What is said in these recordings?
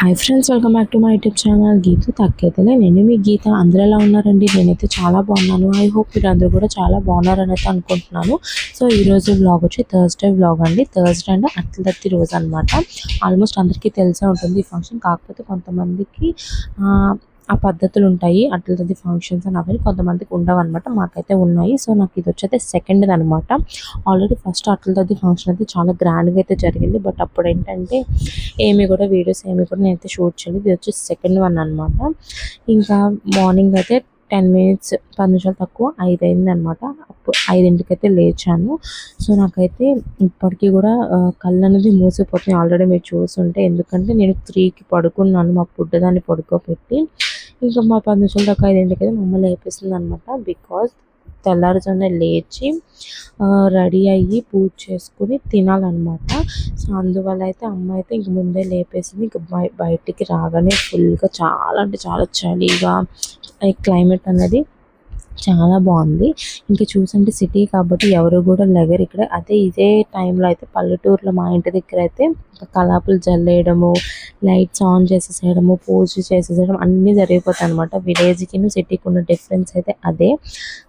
Hi friends welcome back to my YouTube channel Geetha తగ్గైతేనే నేను మీ గీత. అందరూ ఎలా ఉన్నారండి? నేనైతే చాలా బాగున్నాను. ఐ హోప్ మీరు అందరూ కూడా చాలా బాగున్నారని అయితే అనుకుంటున్నాను. సో ఈ రోజు వ్లాగ్ వచ్చి థర్స్డే వ్లాగ్ అండి. థర్స్డే అండ్ అట్లత్తి రోజు అనమాట ఆల్మోస్ట్ అందరికీ తెలిసే ఉంటుంది ఈ ఫంక్షన్ కాకపోతే కొంతమందికి ఆ, పద్ధతులు ఉంటాయి అట్లది ఫంక్షన్స్ అని అవి కొంతమందికి ఉండవు అనమాట మాకైతే ఉన్నాయి. సో నాకు ఇది వచ్చైతే సెకండ్ అనమాట ఆల్రెడీ ఫస్ట్ అట్లది ఫంక్షన్ అయితే చాలా గ్రాండ్గా అయితే జరిగింది. బట్ అప్పుడు ఏంటంటే ఏమి కూడా వీడియోస్ ఏమి కూడా నేనైతే షూట్ చేయలేదు. ఇది వచ్చి సెకండ్ వన్ అనమాట ఇంకా మార్నింగ్ అయితే టెన్ మినిట్స్ పది నిమిషాలు తక్కువ ఐదు అయింది అనమాట అప్పుడు ఐదింటికి అయితే లేచాను. సో నాకైతే ఇప్పటికీ కూడా కళ్ళు అనేది మూసిపోతుంది ఆల్రెడీ మీరు చూస్తుంటే ఎందుకంటే నేను త్రీకి పడుకున్నాను. మా పుట్టదాన్ని పడుకోబెట్టి. ఇంకా మా పది నిమిషాల దాకా ఐదింటికి అయితే మమ్మల్ని వేపిస్తుంది అనమాట బికాజ్ తెల్లారుజామున లేచి రెడీ అయ్యి పూజ చేసుకుని తినాలన్నమాట. సో అందువల్ల అయితే అమ్మ అయితే ఇంక ముందే లేపేసింది. ఇంక బయటికి రాగానే ఫుల్గా చాలా అంటే చాలా చలిగా క్లైమేట్ అనేది చాలా బాగుంది. ఇంకా చూసంటే సిటీ కాబట్టి ఎవరు కూడా లెగరు ఇక్కడ. అదే ఇదే టైంలో అయితే పల్లెటూరులో మా ఇంటి దగ్గర అయితే కలాపులు జల్లేయడము లైట్స్ ఆన్ చేసేసేయడము పూజ చేసేసేయడం అన్నీ జరిగిపోతాయి అనమాట విలేజ్కి సిటీకి ఉన్న డిఫరెన్స్ అయితే అదే.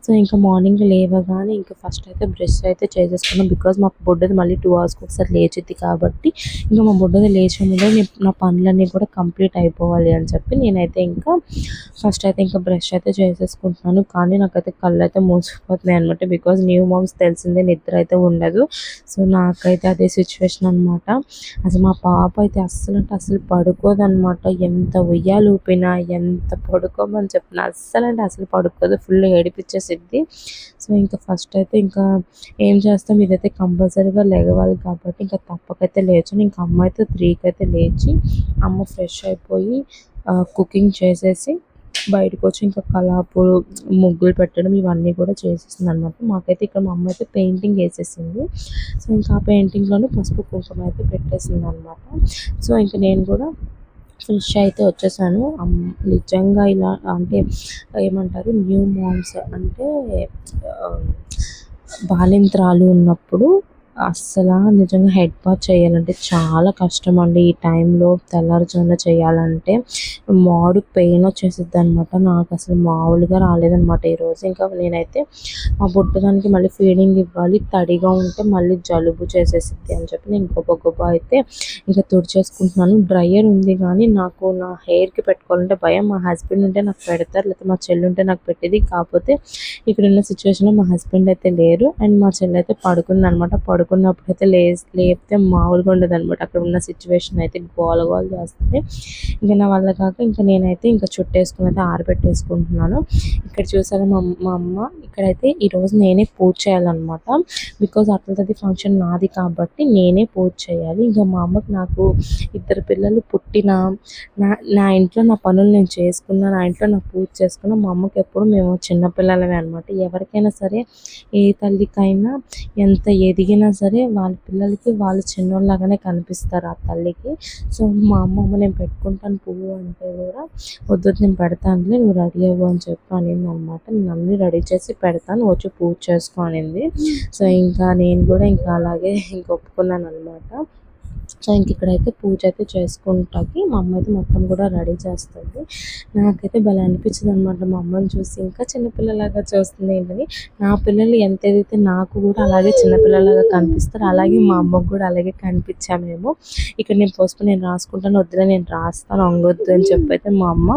సో ఇంకా మార్నింగ్ లేవగానే ఇంకా ఫస్ట్ అయితే బ్రష్ అయితే చేసేసుకున్నాం. బికాజ్ మా బుడ్డది మళ్ళీ టూ అవర్స్కి ఒకసారి లేచిద్ది కాబట్టి ఇంకా మా బుడ్డది లేచే ముందే నా పనులన్నీ కూడా కంప్లీట్ అయిపోవాలి అని చెప్పి నేనైతే ఇంకా ఫస్ట్ అయితే ఇంకా బ్రష్ అయితే చేసేసుకుంటున్నాను. కానీ నాకైతే కళ్ళు అయితే మూసిపోతున్నాయి అనమాట బికాజ్ న్యూ మామ్స్ తెలిసిందే నిద్ర అయితే ఉండదు. సో నాకైతే అదే సిచ్యువేషన్ అనమాట అసలు మా పాప అయితే అస్సలు అంటే అసలు పడుకోదు అనమాట ఎంత ఉయ్యాలు ఊపినా ఎంత పడుకోమని చెప్పిన అస్సలు అంటే అసలు పడుకోదు. ఫుల్ ఏడిపించేసిద్ది. సో ఇంకా ఫస్ట్ అయితే ఇంకా ఏం చేస్తాం? ఇదైతే కంపల్సరీగా లేగవాలి కాబట్టి ఇంకా తప్పకైతే లేచాను ఇంకా అమ్మ అయితే త్రీకి అయితే లేచి అమ్మ ఫ్రెష్ అయిపోయి కుకింగ్ చేసేసి బయటకు వచ్చి ఇంకా కలాపులు ముగ్గులు పెట్టడం ఇవన్నీ కూడా చేసేసింది అనమాట మాకైతే ఇక్కడ మా అమ్మ అయితే పెయింటింగ్ వేసేసింది. సో ఇంకా ఆ పెయింటింగ్లోనే పసుపు కుంకుమ అయితే పెట్టేసింది అనమాట సో ఇంకా నేను కూడా ఫ్రెష్ అయితే వచ్చేసాను. నిజంగా ఇలా అంటే ఏమంటారు న్యూ మామ్స్ అంటే బాలింత్రాలు ఉన్నప్పుడు అస్సలు నిజంగా హెడ్ బాత్ చేయాలంటే చాలా కష్టం అండి ఈ టైంలో తెల్లారుజామున చేయాలంటే మాడు పెయిన్ వచ్చేసిద్ది అనమాట నాకు అసలు మామూలుగా రాలేదనమాట ఈరోజు ఇంకా నేనైతే మా బుడ్డదానికి మళ్ళీ ఫీడింగ్ ఇవ్వాలి తడిగా ఉంటే మళ్ళీ జలుబు చేసేసిద్ది అని చెప్పి నేను గొప్ప గొప్ప అయితే ఇంకా తుడిచేసుకుంటున్నాను. డ్రయర్ ఉంది కానీ నాకు నా హెయిర్కి పెట్టుకోవాలంటే భయం. మా హస్బెండ్ ఉంటే నాకు పెడతారు లేకపోతే మా చెల్లి ఉంటే నాకు పెట్టేది. కాకపోతే ఇక్కడ ఉన్న సిచ్యువేషన్లో మా హస్బెండ్ అయితే లేరు. అండ్ మా చెల్లి అయితే పడుకుంది అనమాట పడుకున్నప్పుడు అయితే లే లేపితే మామూలుగా ఉండదు అనమాట అక్కడ ఉన్న సిచ్యువేషన్ అయితే గోల గోల చేస్తుంది. ఇంకా నా వల్ల కాక ఇంకా నేనైతే ఇంకా చుట్టేసుకుని అయితే ఆరబెట్టేసుకుంటున్నాను. ఇక్కడ చూసారా మా అమ్మ- మా అమ్మ? ఇక్కడైతే ఈరోజు నేనే పూజ చేయాలన్నమాట. బికాజ్ అట్లది ఫంక్షన్ నాది కాబట్టి నేనే పూజ చేయాలి. ఇంకా మా అమ్మకి నాకు ఇద్దరు పిల్లలు పుట్టిన నా నా ఇంట్లో నా పనులు నేను చేసుకున్నా నా ఇంట్లో నా పూజ చేసుకున్నా మా అమ్మకి ఎప్పుడు మేము చిన్నపిల్లలమే అనమాట ఎవరికైనా సరే ఏ తల్లికైనా ఎంత ఎదిగినా సరే వాళ్ళ పిల్లలకి వాళ్ళు చిన్నోళ్ళలాగానే కనిపిస్తారు ఆ తల్లికి. సో మా అమ్మమ్మ నేను పెట్టుకుంటాను పువ్వు అంటే కూడా వద్దు నేను పెడతానులే నువ్వు రెడీ అవ్వు అని చెప్పి అనింది అనమాట నేను అన్ని రెడీ చేసి పెడతాను వచ్చి పూజ చేసుకో అనింది. సో ఇంకా నేను కూడా ఇంకా అలాగే ఇంక ఒప్పుకున్నాను అనమాట సో ఇంక ఇక్కడైతే పూజ అయితే చేసుకుంటాకి మా అమ్మ అయితే మొత్తం కూడా రెడీ చేస్తుంది. నాకైతే భలే అనిపించింది అనమాట మా అమ్మని చూసి. ఇంకా చిన్నపిల్లలాగా చూస్తుంది ఏంటని. నా పిల్లలు ఎంత ఏదైతే నాకు కూడా అలాగే చిన్నపిల్లలాగా కనిపిస్తారు అలాగే మా అమ్మకు కూడా అలాగే కనిపించామేమో ఇక్కడ నేను పసుపు నేను రాసుకుంటాను వద్దులే నేను రాస్తాను అంగొద్దు అని చెప్పి అయితే మా అమ్మ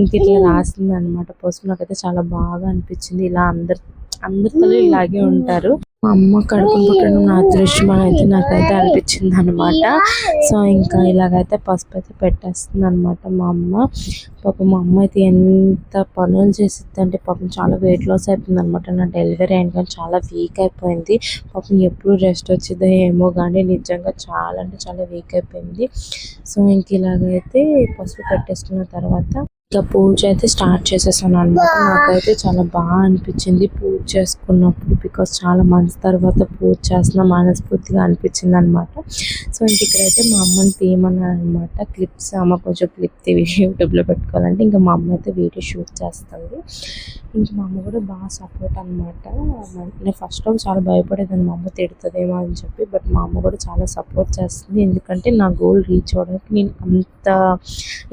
ఇంక ఇట్లా రాసింది అనమాట పసుపు నాకైతే చాలా బాగా అనిపించింది. ఇలా అందరు అందరి ఇలాగే ఉంటారు. మా అమ్మ కడుపు పుట్టడం నా అదృష్టం అని అయితే నాకైతే అనిపించింది అనమాట సో ఇంకా ఇలాగైతే పసుపు అయితే పెట్టేస్తుంది అనమాట మా అమ్మ. పాపం మా అమ్మ అయితే ఎంత పనులు చేసిద్ది అంటే పాపం చాలా వెయిట్ లాస్ అయిపోయింది అనమాట నా డెలివరీ అయిన కానీ చాలా వీక్ అయిపోయింది. పాపం ఎప్పుడు రెస్ట్ వచ్చిందో ఏమో కానీ నిజంగా చాలా అంటే చాలా వీక్ అయిపోయింది. సో ఇంక ఇలాగైతే పసుపు పెట్టేసుకున్న తర్వాత ఇంకా పూజ అయితే స్టార్ట్ చేసేసాను అనమాట నాకైతే చాలా బాగా అనిపించింది పూజ చేసుకున్నప్పుడు బికాస్ చాలా మంత్స్ తర్వాత పూజ చేస్తున్న మనస్ఫూర్తిగా అనిపించింది అనమాట సో ఇంక ఇక్కడైతే మా అమ్మని తీయమన్నాను అనమాట క్లిప్స్ అమ్మ కొంచెం క్లిప్ తీవి యూట్యూబ్లో పెట్టుకోవాలంటే ఇంకా మా అమ్మ అయితే వీడియో షూట్ చేస్తుంది. ఇంకా మా అమ్మ కూడా బాగా సపోర్ట్ అనమాట నేను ఫస్ట్ చాలా భయపడేదాన్ని మా అమ్మ తిడుతుందేమో అని చెప్పి బట్ మా అమ్మ కూడా చాలా సపోర్ట్ చేస్తుంది. ఎందుకంటే నా గోల్ రీచ్ అవ్వడానికి నేను అంత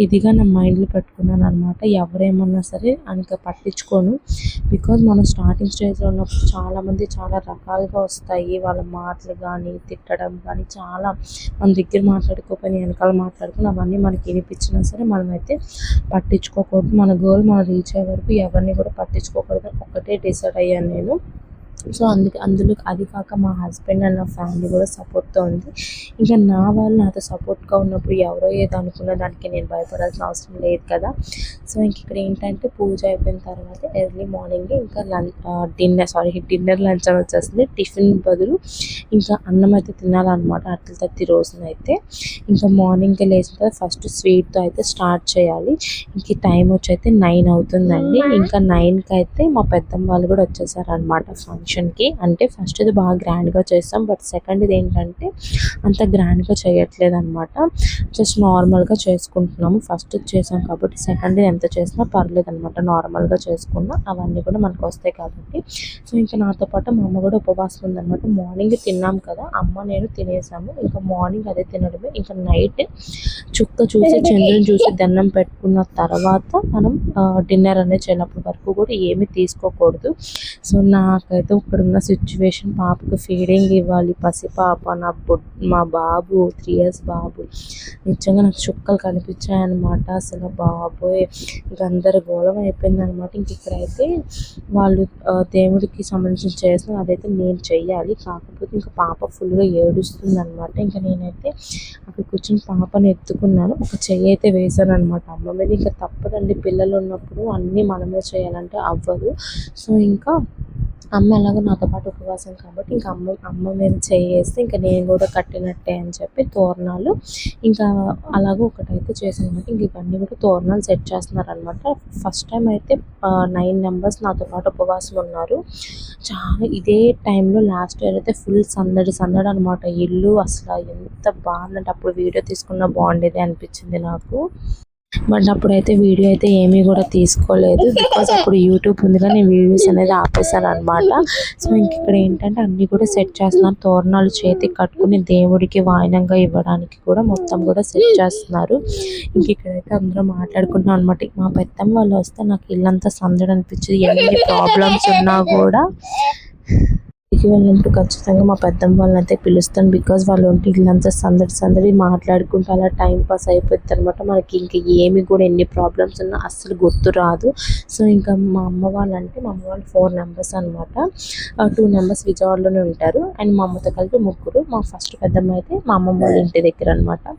ఇదిగా నా మైండ్లో పెట్టుకున్నాను అనమాట ఎవరేమన్నా సరే అనక పట్టించుకోను. బికాజ్ మనం స్టార్టింగ్ స్టేజ్లో ఉన్నప్పుడు చాలామంది చాలా రకాలుగా వస్తాయి. వాళ్ళ మాటలు కానీ తిట్టడం కానీ చాలా మన దగ్గర మాట్లాడుకోకపోయినా వెనకాల మాట్లాడుకుని అవన్నీ మనకి వినిపించినా సరే మనమైతే పట్టించుకోకూడదు. మన గోల్ మనం రీచ్ అయ్యే వరకు ఎవరిని కూడా పట్టించుకోకూడదు. ఒకటే డిసైడ్ అయ్యాను నేను. సో అందుకే అందులో అది కాక మా హస్బెండ్ అండ్ నా ఫ్యామిలీ కూడా సపోర్ట్తో ఉంది. ఇంకా నా వాళ్ళు నాతో సపోర్ట్గా ఉన్నప్పుడు ఎవరో ఏదో అనుకున్న దానికి నేను భయపడాల్సిన అవసరం లేదు కదా. సో ఇంక ఇక్కడ ఏంటంటే పూజ అయిపోయిన తర్వాత ఎర్లీ మార్నింగ్ ఇంకా lunch dinner sorry dinner lunch అని వచ్చేస్తుంది. టిఫిన్ బదులు ఇంకా అన్నం అయితే తినాలన్నమాట అట్ల తత్తి రోజున అయితే ఇంకా మార్నింగ్కి లేచిన తర్వాత ఫస్ట్ స్వీట్తో అయితే స్టార్ట్ చేయాలి. ఇంక టైం వచ్చి అయితే నైన్ అవుతుందండి. ఇంకా నైన్కి అయితే మా పెద్దమ్మ వాళ్ళు కూడా వచ్చేసారు అనమాట ఫంక్షన్కి అంటే ఫస్ట్ ఇది బాగా గ్రాండ్గా చేస్తాం బట్ సెకండ్ ఇది ఏంటంటే అంత గ్రాండ్గా చేయట్లేదు అనమాట జస్ట్ నార్మల్గా చేసుకుంటున్నాము. ఫస్ట్ చేసాం కాబట్టి సెకండ్ ఎంత చేసినా పర్లేదు అనమాట నార్మల్గా చేసుకున్నా అవన్నీ కూడా మనకు వస్తాయి కాబట్టి. సో ఇంకా నాతో పాటు మా అమ్మ కూడా ఉపవాసం ఉందనమాట మార్నింగ్ తిన్నాం కదా అమ్మ నేను తినేసాము. ఇంకా మార్నింగ్ అదే తినడమే. ఇంకా నైట్ చుక్క చూసి చంద్రుని చూసి దండం పెట్టుకున్న తర్వాత మనం డిన్నర్ అనేది చేయనప్పటి వరకు కూడా ఏమీ తీసుకోకూడదు. సో నాకైతే ఇక్కడ సిచ్యువేషన్ పాపకు ఫీడింగ్ ఇవ్వాలి. పసిపాప నా మా బాబు త్రీ ఇయర్స్ బాబు. నిజంగా నాకు చుక్కలు కనిపించాయి అనమాట అసలు బాబోయ్. గందరగోళం అయిపోయింది అనమాట ఇంక ఇక్కడైతే వాళ్ళు దేవుడికి సంబంధించిన చేసిన అదైతే నేను చెయ్యాలి. కాకపోతే ఇంకా పాప ఫుల్గా ఏడుస్తుంది అనమాట ఇంకా నేనైతే అక్కడ కూర్చొని పాపని ఎత్తుకున్నాను. ఒక చెయ్యి అయితే వేసాను అనమాట అమ్మ మీద. ఇంకా తప్పదండి పిల్లలు ఉన్నప్పుడు అన్నీ మనమే చేయాలంటే అవ్వదు. సో ఇంకా అమ్మ ఎలాగో నాతో పాటు ఉపవాసం కాబట్టి ఇంకా అమ్మ అమ్మ మీద చేయేస్తే ఇంకా నేను కూడా కట్టినట్టే అని చెప్పి తోరణాలు ఇంకా అలాగో ఒకటైతే చేసాను అనమాట ఇంక ఇవన్నీ కూడా తోరణాలు సెట్ చేస్తున్నారు అనమాట ఫస్ట్ టైం అయితే నైన్ మెంబర్స్ నాతో పాటు ఉపవాసం ఉన్నారు. చాలా ఇదే టైంలో లాస్ట్ ఇయర్ అయితే ఫుల్ సందడి సందడి అనమాట ఇల్లు అసలు ఎంత బాగుందంటే అప్పుడు వీడియో తీసుకున్న బాగుండేది అనిపించింది నాకు. బట్ అప్పుడైతే వీడియో అయితే ఏమీ కూడా తీసుకోలేదు. బికాస్ అప్పుడు యూట్యూబ్ ఉంది కానీ నేను వీడియోస్ అనేది ఆపేసాను అనమాట సో ఇంక ఇక్కడ ఏంటంటే అన్నీ కూడా సెట్ చేస్తున్నారు. తోరణాలు చేతికి కట్టుకుని దేవుడికి వాయినంగా ఇవ్వడానికి కూడా మొత్తం కూడా సెట్ చేస్తున్నారు. ఇంక ఇక్కడైతే అందరూ మాట్లాడుకుంటున్నాం అనమాట మా పెద్దమ్మ వాళ్ళు వస్తే నాకు ఇల్లంతా సందడి అనిపించింది. ఎన్ని ప్రాబ్లమ్స్ ఉన్నా కూడా ఇంటికి వెళ్ళినప్పుడు ఖచ్చితంగా మా పెద్దమ్మ వాళ్ళని అయితే పిలుస్తాను బికాజ్ వాళ్ళు ఉంటే ఇల్లంతా సందడి సందడి మాట్లాడుకుంటూ అలా టైం పాస్ అయిపోద్ది అనమాట మనకి ఇంకా ఏమి కూడా ఎన్ని ప్రాబ్లమ్స్ ఉన్నా అస్సలు గుర్తు రాదు. సో ఇంకా మా అమ్మ వాళ్ళంటే మా అమ్మ వాళ్ళు ఫోర్ నెంబర్స్ అనమాట టూ నెంబర్స్ విజయవాడలోనే ఉంటారు. అండ్ మా అమ్మతో కలిపి ముగ్గురు. మా ఫస్ట్ పెద్దమ్మ అయితే మా అమ్మమ్మ వాళ్ళ ఇంటి దగ్గర అనమాట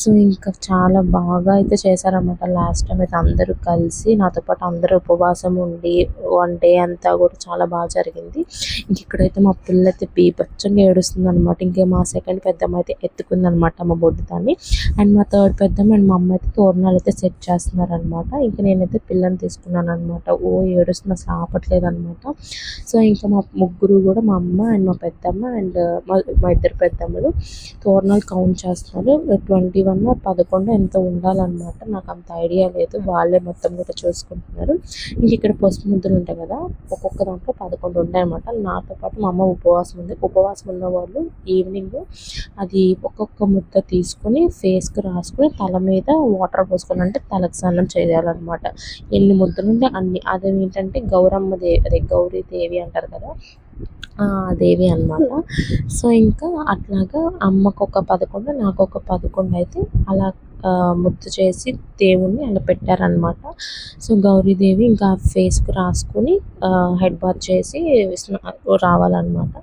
సో ఇంకా చాలా బాగా అయితే చేశారనమాట లాస్ట్ టైం అయితే అందరూ కలిసి నాతో పాటు అందరూ ఉపవాసం ఉండి వన్ డే అంతా కూడా చాలా బాగా జరిగింది. ఇంక ఇక్కడైతే మా పిల్ల అయితే బీభత్సంగా ఏడుస్తుంది అనమాట ఇంకా మా సెకండ్ పెద్దమ్మ అయితే ఎత్తుకుంది అనమాట మా బొడ్డు దాన్ని. అండ్ మా థర్డ్ పెద్దమ్మ అండ్ మా అమ్మ అయితే తోరణాలు అయితే సెట్ చేస్తున్నారు అనమాట ఇంకా నేనైతే పిల్లని తీసుకున్నాను అనమాట ఓ ఏడుస్తుంది అసలు ఆపట్లేదు అనమాట సో ఇంకా మా ముగ్గురు కూడా మా అమ్మ అండ్ మా పెద్దమ్మ అండ్ మా మా ఇద్దరు పెద్దమ్మలు తోరణాలు కౌంట్ చేస్తున్నారు. ట్వంటీ వన్ పదకొండు ఎంత ఉండాలన్నమాట. నాకు అంత ఐడియా లేదు. వాళ్ళే మొత్తం కూడా చూసుకుంటున్నారు. ఇంక ఇక్కడ పసుపు ముద్దలు ఉంటాయి కదా ఒక్కొక్క దాంట్లో పదకొండు ఉంటాయన్నమాట. నాతో పాటు మా అమ్మ ఉపవాసం ఉంది. ఉపవాసం ఉన్న వాళ్ళు ఈవినింగ్ అది ఒక్కొక్క ముద్ద తీసుకొని ఫేస్కి రాసుకొని తల మీద వాటర్ పోసుకోవాలంటే తలకు స్నానం చేయాలన్నమాట. ఎన్ని ముద్దలు ఉంటే అన్ని. అదేంటంటే ఏంటంటే గౌరమ్మ దేవి అదే గౌరీ దేవి అంటారు కదా ఆ దేవి అన్నమాట. సో ఇంకా అట్లాగా అమ్మకు ఒక పదకొండు నాకు ఒక పదకొండు అయితే అలా ముద్దు చేసి దేవుణ్ణి అలా పెట్టారనమాట సో గౌరీదేవి ఇంకా ఫేస్కి రాసుకొని హెడ్ బాత్ చేసి రావాలన్నమాట.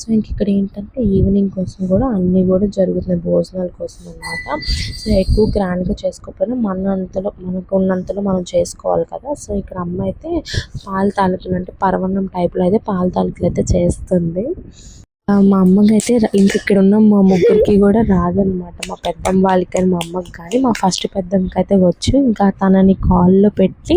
సో ఇంక ఇక్కడ ఏంటంటే ఈవినింగ్ కోసం కూడా అన్నీ కూడా జరుగుతున్నాయి భోజనాల కోసం అన్నమాట. సో ఎక్కువ గ్రాండ్గా చేసుకోకపోయినా మన అంతలో మనకు ఉన్నంతలో మనం చేసుకోవాలి కదా. సో ఇక్కడ అమ్మ అయితే పాల తాలికలు అంటే పర్వణం టైప్లో అయితే పాల తాలికలు అయితే చేస్తుంది. మా అమ్మకి అయితే ఇంక ఇక్కడ ఉన్న మా ముగ్గురికి కూడా రాదనమాట మా పెద్దమ్మ వాళ్ళకి కానీ మా అమ్మకి కానీ మా ఫస్ట్ పెద్దమ్మకి అయితే వచ్చు. ఇంకా తనని కాల్లో పెట్టి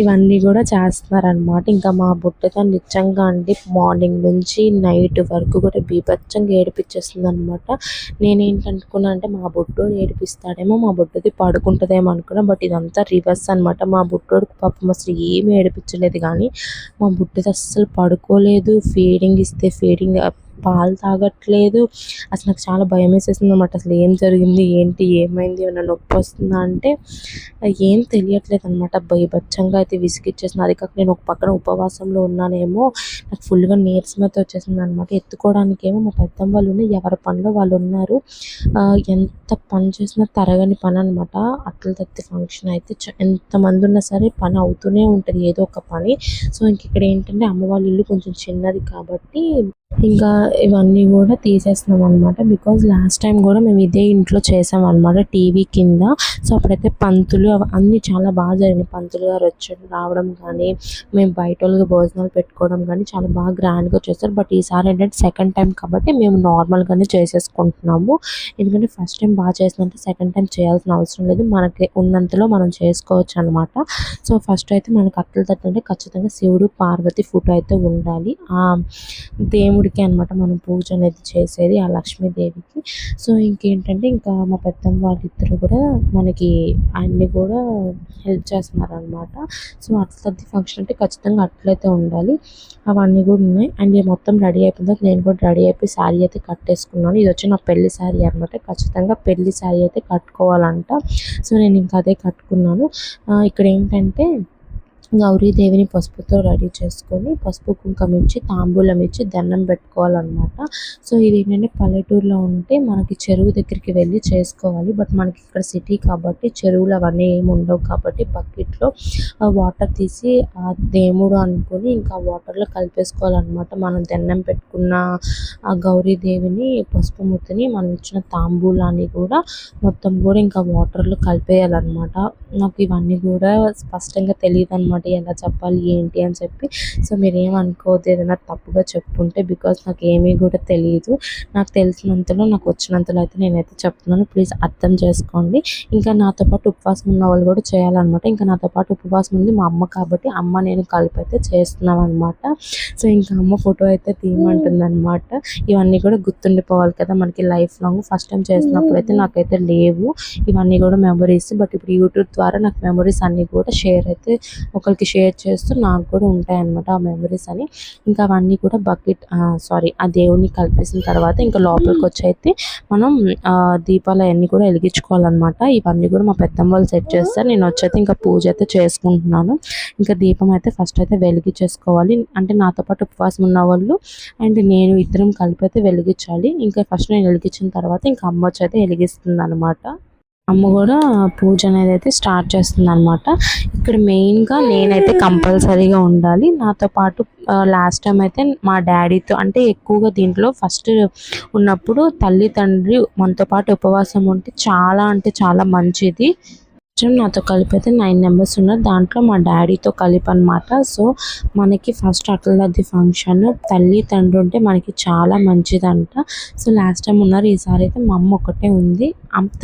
ఇవన్నీ కూడా చేస్తున్నారనమాట ఇంకా మా బుట్టతో నిజంగా అండి మార్నింగ్ నుంచి నైట్ వరకు కూడా బీభత్సంగా ఏడిపించేస్తుంది అనమాట నేనేంటనుకున్నా అంటే మా బుట్టోడు ఏడిపిస్తాడేమో మా బుట్టది పడుకుంటుందేమో అనుకున్నా బట్ ఇదంతా రివర్స్ అనమాట మా బుట్టోడికి పాపం అసలు ఏమీ ఏడిపించలేదు కానీ మా బుట్టది అస్సలు పడుకోలేదు. ఫీడింగ్ ఇస్తే ఫీడింగ్ పాలు తాగట్లేదు. అసలు నాకు చాలా భయం వేసేసింది అనమాట అసలు ఏం జరిగింది? ఏంటి? ఏమైంది? ఏమైనా నొప్పి వస్తుందా అంటే ఏం తెలియట్లేదు అనమాట భయభచ్చంగా అయితే విసిగిచ్చేసింది అది కాక నేను ఒక పక్కన ఉపవాసంలో ఉన్నానేమో నాకు ఫుల్గా నీరసం అయితే వచ్చేసింది అనమాట ఎత్తుకోవడానికి ఏమో మా పెద్దమ్మ వాళ్ళు ఉన్నారు. ఎవరి పనిలో వాళ్ళు ఉన్నారు. ఎంత పని చేసినా తరగని పని అనమాట అట్ల తత్తి ఫంక్షన్ అయితే ఎంతమంది ఉన్నా సరే పని అవుతూనే ఉంటుంది ఏదో ఒక పని. సో ఇంక ఇక్కడ ఏంటంటే అమ్మ వాళ్ళ ఇల్లు కొంచెం చిన్నది కాబట్టి ఇంకా ఇవన్నీ కూడా తీసేస్తున్నాం అనమాట బికాజ్ లాస్ట్ టైం కూడా మేము ఇదే ఇంట్లో చేసాం అనమాట టీవీ కింద. సో అప్పుడైతే పంతులు అన్నీ చాలా బాగా జరిగినాయి. పంతులు గారు వచ్చి రావడం కానీ మేము బయట వాళ్ళకి భోజనాలు పెట్టుకోవడం కానీ చాలా బాగా గ్రాండ్గా చేస్తారు. బట్ ఈసారి ఏంటంటే సెకండ్ టైం కాబట్టి మేము నార్మల్గానే చేసేసుకుంటున్నాము. ఎందుకంటే ఫస్ట్ టైం బాగా చేసినంటే సెకండ్ టైం చేయాల్సిన అవసరం లేదు. మనకి ఉన్నంతలో మనం చేసుకోవచ్చు అనమాట సో ఫస్ట్ అయితే మనకి అట్టలు తట్టు అంటే ఖచ్చితంగా శివుడు పార్వతి ఫోటో అయితే ఉండాలి. దేవుడు దేవుడికి అన్నమాట మనం పూజ అనేది చేసేది ఆ లక్ష్మీదేవికి. సో ఇంకేంటంటే ఇంకా మా పెద్దమ్మ వాళ్ళిద్దరు కూడా మనకి అన్ని కూడా హెల్ప్ చేస్తున్నారు అనమాట సో అట్లది ఫంక్షన్ అంటే ఖచ్చితంగా అట్లయితే ఉండాలి. అవన్నీ కూడా ఉన్నాయి. అండ్ మొత్తం రెడీ అయిపోయిన తర్వాత నేను కూడా రెడీ అయిపోయి శారీ అయితే కట్టేసుకున్నాను. ఇది వచ్చి నా పెళ్ళి శారీ అనమాట ఖచ్చితంగా పెళ్ళి శారీ అయితే కట్టుకోవాలంట. సో నేను ఇంకా అదే కట్టుకున్నాను. ఇక్కడ ఏంటంటే గౌరీదేవిని పసుపుతో రెడీ చేసుకొని పసుపు కుంకం ఇచ్చి తాంబూలం ఇచ్చి దండం పెట్టుకోవాలన్నమాట. సో ఇది ఏంటంటే పల్లెటూరులో ఉంటే మనకి చెరువు దగ్గరికి వెళ్ళి చేసుకోవాలి. బట్ మనకి ఇక్కడ సిటీ కాబట్టి చెరువులు అవన్నీ ఏమి ఉండవు కాబట్టి బకెట్లో వాటర్ తీసి ఆ దేవుడు అనుకొని ఇంకా వాటర్లో కలిపేసుకోవాలన్నమాట. మనం దండం పెట్టుకున్న ఆ గౌరీదేవిని పసుపు ముద్దని మనం ఇచ్చిన తాంబూలాన్ని కూడా మొత్తం కూడా ఇంకా వాటర్లో కలిపేయాలన్నమాట. నాకు ఇవన్నీ కూడా స్పష్టంగా తెలియదు అనమాట ఎలా చెప్పాలి ఏంటి అని చెప్పి. సో మీరు ఏమనుకోవద్దు ఏదైనా తప్పుగా చెప్పుంటే బికాస్ నాకు ఏమీ కూడా తెలియదు నాకు తెలిసినంతలో నాకు వచ్చినంతలో అయితే నేనైతే చెప్తున్నాను. ప్లీజ్ అర్థం చేసుకోండి. ఇంకా నాతో పాటు ఉపవాసం ఉన్న వాళ్ళు కూడా చేయాలన్నమాట. ఇంకా నాతో పాటు ఉపవాసం ఉంది మా అమ్మ కాబట్టి అమ్మ నేను కలిపి అయితే చేస్తున్నాం అనమాట సో ఇంకా అమ్మ ఫోటో అయితే తీయమంటుంది అనమాట ఇవన్నీ కూడా గుర్తుండిపోవాలి కదా మనకి లైఫ్ లాంగ్. ఫస్ట్ టైం చేసినప్పుడు అయితే నాకైతే లేవు. ఇవన్నీ కూడా మెమరీస్. బట్ ఇప్పుడు యూట్యూబ్ ద్వారా నాకు మెమరీస్ అన్నీ కూడా షేర్ అయితే ఒకరికి షేర్ చేస్తూ నాకు కూడా ఉంటాయి అన్నమాట ఆ మెమరీస్ అని. ఇంకా అవన్నీ కూడా బకెట్ సారీ ఆ దేవుని కల్పేసిన తర్వాత ఇంకా లోపలికి వచ్చి అయితే మనం దీపాలు అవన్నీ కూడా వెలిగించుకోవాలన్నమాట. ఇవన్నీ కూడా మా పెద్దమ్మ వాళ్ళు సెట్ చేస్తారు. నేను వచ్చైతే ఇంకా పూజ అయితే చేసుకుంటున్నాను. ఇంకా దీపం అయితే ఫస్ట్ అయితే వెలిగించేసుకోవాలి. అంటే నాతో పాటు ఉపవాసం ఉన్న వాళ్ళు అండ్ నేను ఇద్దరం కలిపి అయితే వెలిగించాలి. ఇంకా ఫస్ట్ నేను వెలిగించిన తర్వాత ఇంకా అమ్మ వచ్చి అయితే వెలిగిస్తుంది అనమాట అమ్మ కూడా పూజ అనేది అయితే స్టార్ట్ చేస్తుంది అనమాట ఇక్కడ మెయిన్గా నేనైతే కంపల్సరీగా ఉండాలి. నాతో పాటు లాస్ట్ టైం అయితే మా డాడీతో అంటే ఎక్కువగా దీంట్లో ఫస్ట్ ఉన్నప్పుడు తల్లి తండ్రి మనతో పాటు ఉపవాసం ఉంటే చాలా అంటే చాలా మంచిది. నాతో కలిపి అయితే నైన్ మెంబర్స్ ఉన్నారు. దాంట్లో మా డాడీతో కలిపి అనమాట సో మనకి ఫస్ట్ అట్లది ఫంక్షన్. తల్లి తండ్రి ఉంటే మనకి చాలా మంచిదంట. సో లాస్ట్ టైం ఉన్నారు. ఈసారి అయితే మా అమ్మ ఒకటే ఉంది.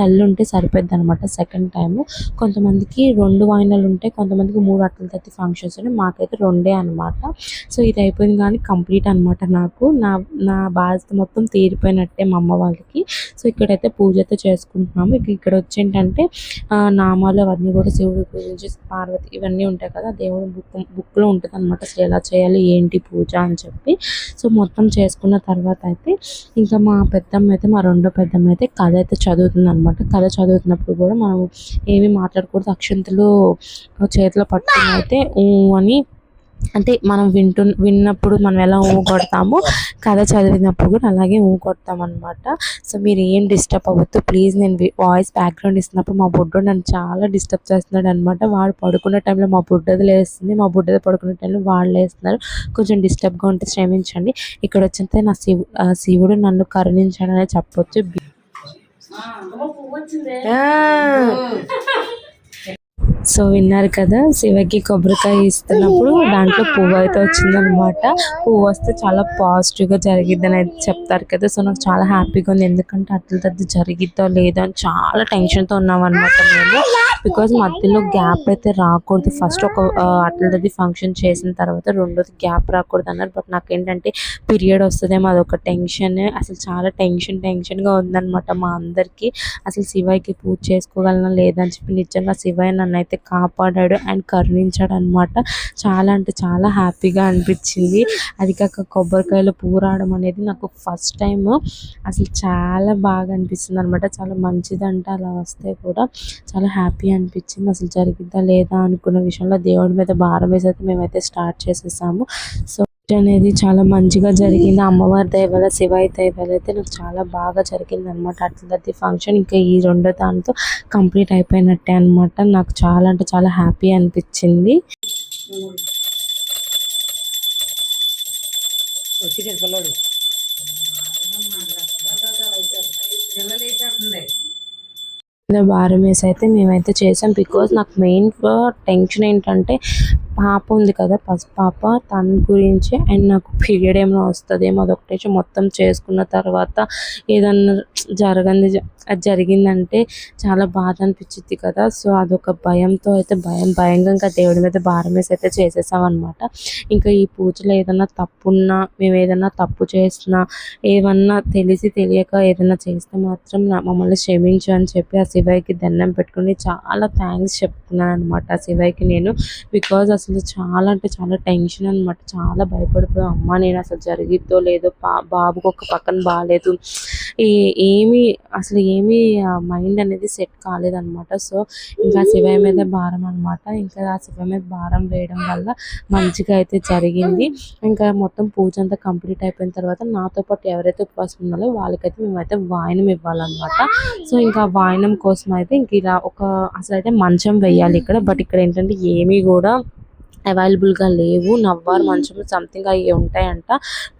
తల్లి ఉంటే సరిపోద్ది అనమాట సెకండ్ టైం కొంతమందికి రెండు వాయినాలు ఉంటాయి కొంతమందికి మూడు అట్ల తత్తి ఫంక్షన్స్ ఉన్నాయి. మాకైతే రెండే అనమాట సో ఇది అయిపోయింది కానీ కంప్లీట్ అనమాట నాకు. నా నా బాధ్యత మొత్తం తీరిపోయినట్టే మా అమ్మ వాళ్ళకి. సో ఇక్కడైతే పూజ అయితే చేసుకుంటున్నాము. ఇక ఇక్కడ వచ్చి ఏంటంటే ఆ, నామాలు అవన్నీ కూడా శివుడి గురించి పార్వతి ఇవన్నీ ఉంటాయి కదా దేవుడు బుక్ బుక్లో ఉంటుంది అనమాట అసలు ఎలా చేయాలి ఏంటి పూజ అని చెప్పి. సో మొత్తం చేసుకున్న తర్వాత అయితే ఇంకా మా పెద్దమ్మ అయితే మా రెండో పెద్దమ్మ అయితే కథ అయితే చదువుతుంది అనమాట కథ చదువుతున్నప్పుడు కూడా మనం ఏమీ మాట్లాడకూడదు. అక్షంతలు చేతిలో పట్టుకుని అయితే ఊ అని అంటే మనం వింటు విన్నప్పుడు మనం ఎలా ఊ కొడతామో కథ చదివినప్పుడు కూడా అలాగే ఊ కొడతాం అనమాట సో మీరు ఏం డిస్టర్బ్ అవ్వద్దు. ప్లీజ్ నేను వాయిస్ బ్యాక్గ్రౌండ్ ఇస్తున్నప్పుడు మా బుడ్డో నన్ను చాలా డిస్టర్బ్ చేస్తున్నాడు అనమాట వాడు పడుకున్న టైంలో మా బుడ్డది లేస్తుంది. మా బుడ్డది పడుకున్న టైంలో వాళ్ళు లేస్తున్నారు. కొంచెం డిస్టర్బ్గా ఉంటే క్షమించండి. ఇక్కడ వచ్చితే నా శివు శివుడు నన్ను కరుణించాడనే చెప్పొచ్చు. సో విన్నారు కదా శివకి కొబ్బరికాయ ఇస్తున్నప్పుడు దాంట్లో పువ్వు అయితే వచ్చిందనమాట పువ్వు వస్తే చాలా పాజిటివ్గా జరిగిద్దని అయితే చెప్తారు కదా. సో నాకు చాలా హ్యాపీగా ఉంది. ఎందుకంటే అట్ల తద్ది జరిగిద్దో లేదో అని చాలా టెన్షన్తో ఉన్నామన్నమాట మేము. బికాజ్ మధ్యలో గ్యాప్ అయితే రాకూడదు. ఫస్ట్ ఒక అట్ల తద్ది ఫంక్షన్ చేసిన తర్వాత రెండోది గ్యాప్ రాకూడదు అన్నారు. బట్ నాకేంటంటే పీరియడ్ వస్తుందేమో అదొక టెన్షన్. అసలు చాలా టెన్షన్ టెన్షన్గా ఉందన్నమాట మా అందరికీ. అసలు శివాయికి పూజ చేసుకోగలనా లేదని చెప్పి నిజంగా శివాయ్ నన్ను అయితే కాపాడాడు అండ్ కరుణించాడు అనమాట చాలా అంటే చాలా హ్యాపీగా అనిపించింది. అది కాక కొబ్బరికాయలు పూరాడడం అనేది నాకు ఫస్ట్ టైం అసలు చాలా బాగా అనిపిస్తుంది అనమాట చాలా మంచిదంట అలా వస్తే కూడా చాలా హ్యాపీ అనిపించింది. అసలు జరిగిందా లేదా అనుకున్న విషయంలో దేవుడి మీద భారం వేసి అయితే మేమైతే స్టార్ట్ చేసేసాము. సో అనేది చాలా మంచిగా జరిగింది. అమ్మవారి దయవల్ల శివయ్య దయవల్ల అయితే నాకు చాలా బాగా జరిగింది అనమాట అట్లది ఫంక్షన్ ఇంకా ఈ రెండో దాంతో కంప్లీట్ అయిపోయినట్టే అన్నమాట. నాకు చాలా అంటే చాలా హ్యాపీ అనిపించింది. భారం వేసి అయితే మేమైతే చేసాం. బికాజ్ నాకు మెయిన్ టెన్షన్ ఏంటంటే పాప ఉంది కదా పసి పాప తన గురించి అండ్ నాకు పీరియడ్ ఏమైనా వస్తుందేమో అదొకటి మొత్తం చేసుకున్న తర్వాత ఏదన్నా జరగంది అది జరిగిందంటే చాలా బాధ అనిపించింది కదా. సో అదొక భయంతో అయితే భయం భయంగా ఇంకా దేవుడి మీద భారం వేసి అయితే చేసేసామన్నమాట ఇంకా ఈ పూజలో ఏదన్నా తప్పున్నా మేము ఏదన్నా తప్పు చేసినా ఏమన్నా తెలిసి తెలియక ఏదైనా చేస్తే మాత్రం మమ్మల్ని క్షమించు అని చెప్పి ఆ శివయ్యకి దండం పెట్టుకుని చాలా థ్యాంక్స్ చెప్తున్నాను అనమాట ఆ శివయ్యకి నేను బికాజ్ అసలు చాలా అంటే చాలా టెన్షన్ అనమాట చాలా భయపడిపోయా అమ్మ నేను అసలు జరిగిద్దో లేదో పా బాబుకి ఒక పక్కన బాగాలేదు ఏమి ఏమీ అసలు ఏమీ మైండ్ అనేది సెట్ కాలేదన్నమాట. సో ఇంకా శివయ్య మీద భారం అనమాట ఇంకా ఆ శివయ్య మీద భారం వేయడం వల్ల మంచిగా అయితే జరిగింది. ఇంకా మొత్తం పూజ అంతా కంప్లీట్ అయిపోయిన తర్వాత నాతో పాటు ఎవరైతే ఉపవాసం ఉన్నారో వాళ్ళకైతే మేమైతే వాయనం ఇవ్వాలన్నమాట. సో ఇంకా వాయనం కోసం అయితే ఇంక ఇలా ఒక అసలు అయితే మంచం వేయాలి ఇక్కడ. బట్ ఇక్కడ ఏంటంటే ఏమీ కూడా అవైలబుల్గా లేవు. నవ్వారు మంచం సంథింగ్ అవి ఉంటాయంట.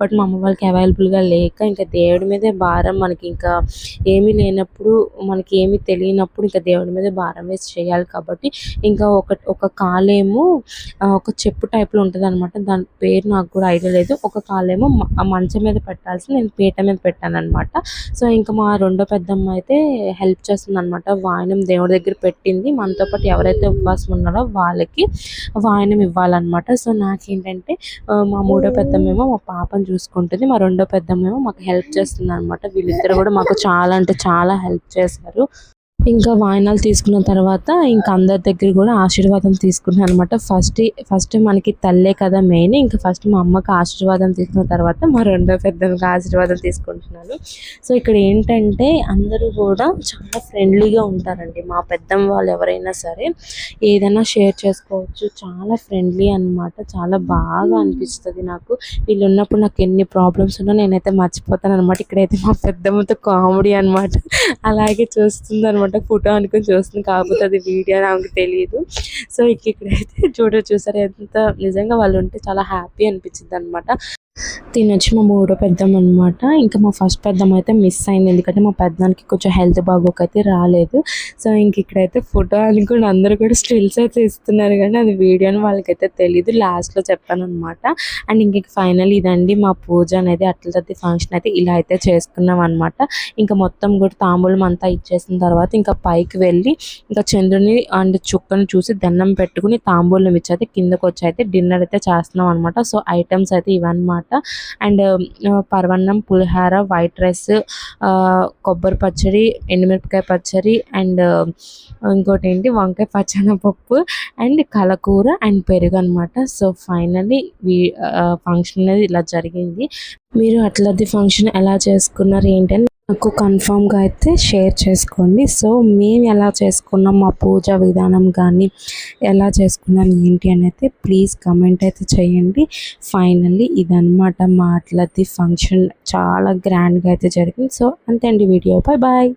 బట్ మా అమ్మ వాళ్ళకి అవైలబుల్గా లేక ఇంకా దేవుడి మీదే భారం మనకి ఇంకా ఏమీ లేనప్పుడు మనకి ఏమీ తెలియనప్పుడు ఇంకా దేవుడి మీద భారం వేసి చేయాలి కాబట్టి ఇంకా ఒక ఒక కాలేమో ఒక చెప్పు టైప్లో ఉంటది అనమాట దాని పేరు నాకు కూడా ఐడియా లేదు. ఒక కాలేమో మంచం మీద పెట్టాల్సి నేను పీట మీద పెట్టాను అనమాట సో ఇంకా మా రెండో పెద్దమ్మ అయితే హెల్ప్ చేస్తుంది అనమాట వాయనం దేవుడి దగ్గర పెట్టింది. మనతో పాటు ఎవరైతే ఉపవాసం ఉన్నారో వాళ్ళకి వాయనం ఇవ్వాలన్నమాట. సో నాకేంటంటే మా మూడో పెద్దమేమో మా పాపను చూసుకుంటుంది. మా రెండో పెద్దమేమో మాకు హెల్ప్ చేస్తుంది అనమాట వీళ్ళిద్దరు కూడా మాకు చాలా అంటే చాలా హెల్ప్ చేశారు ఇంకా వాయినాలు తీసుకున్న తర్వాత ఇంకా అందరి దగ్గర కూడా ఆశీర్వాదం తీసుకున్నాను అనమాట ఫస్ట్ ఫస్ట్ మనకి తల్లే కదా మెయిన్ ఇంకా ఫస్ట్ మా అమ్మకి ఆశీర్వాదం తీసుకున్న తర్వాత మా రెండో పెద్దకి ఆశీర్వాదం తీసుకుంటున్నాను. సో ఇక్కడ ఏంటంటే అందరూ కూడా చాలా ఫ్రెండ్లీగా ఉంటారండి. మా పెద్దమ్మ వాళ్ళు ఎవరైనా సరే ఏదైనా షేర్ చేసుకోవచ్చు. చాలా ఫ్రెండ్లీ అన్నమాట. చాలా బాగా అనిపిస్తుంది నాకు. వీళ్ళు ఉన్నప్పుడు నాకు ఎన్ని ప్రాబ్లమ్స్ ఉన్నా నేనైతే మర్చిపోతాను అనమాట ఇక్కడైతే మా పెద్దమ్మతో కామెడీ అన్నమాట. అలాగే చూస్తుంది అనమాట ఫోటో అనుకుని చూస్తుంది. కాకపోతే అది వీడియో నాకు తెలియదు సో ఇక్కడైతే చూడ చూసారు. ఎంత నిజంగా వాళ్ళు ఉంటే చాలా హ్యాపీ అనిపించింది అనమాట తినొచ్చి. మా మూడో పెద్దమ్మ అనమాట ఇంకా మా ఫస్ట్ పెద్దమ్మ అయితే మిస్ అయింది. ఎందుకంటే మా పెద్దానికి కొంచెం హెల్త్ బాగోకైతే రాలేదు. సో ఇంక ఇక్కడైతే ఫోటో అనుకుని అందరూ కూడా స్టిల్స్ అయితే ఇస్తున్నారు. కానీ అది వీడియో అని వాళ్ళకైతే తెలియదు లాస్ట్లో చెప్పాను అనమాట అండ్ ఇంక ఫైనల్ ఇదండి. మా పూజ అనేది అట్ల తది ఫంక్షన్ అయితే ఇలా అయితే చేసుకున్నాం అనమాట ఇంకా మొత్తం కూడా తాంబూలం అంతా ఇచ్చేసిన తర్వాత ఇంకా పైకి వెళ్ళి ఇంకా చంద్రుని అండ్ చుక్కని చూసి దండం పెట్టుకుని తాంబూలం ఇచ్చి అయితే కిందకు వచ్చి అయితే డిన్నర్ అయితే చేస్తున్నాం అనమాట సో ఐటమ్స్ అయితే ఇవన్నమాట. అండ్ పరవన్నం పులిహార వైట్ రైస్ కొబ్బరి పచ్చడి ఎండుమిరపకాయ పచ్చడి అండ్ ఇంకోటి ఏంటి? వంకాయ పచ్చన పప్పు అండ్ కలకూర అండ్ పెరుగు అనమాట సో ఫైనల్లీ ఫంక్షన్ అనేది ఇలా జరిగింది. మీరు అట్లది ఫంక్షన్ ఎలా చేసుకున్నారు ఏంటని నాకు కన్ఫామ్గా అయితే షేర్ చేసుకోండి. సో మేము ఎలా చేసుకున్నాం మా పూజ విధానం కానీ ఎలా చేసుకున్నాం ఏంటి అని అయితే ప్లీజ్ కమెంట్ అయితే చేయండి. ఫైనల్లీ ఇదనమాట మా అట్లది ఫంక్షన్ చాలా గ్రాండ్గా అయితే జరిగింది. సో అంతే అండి వీడియో. Bye bye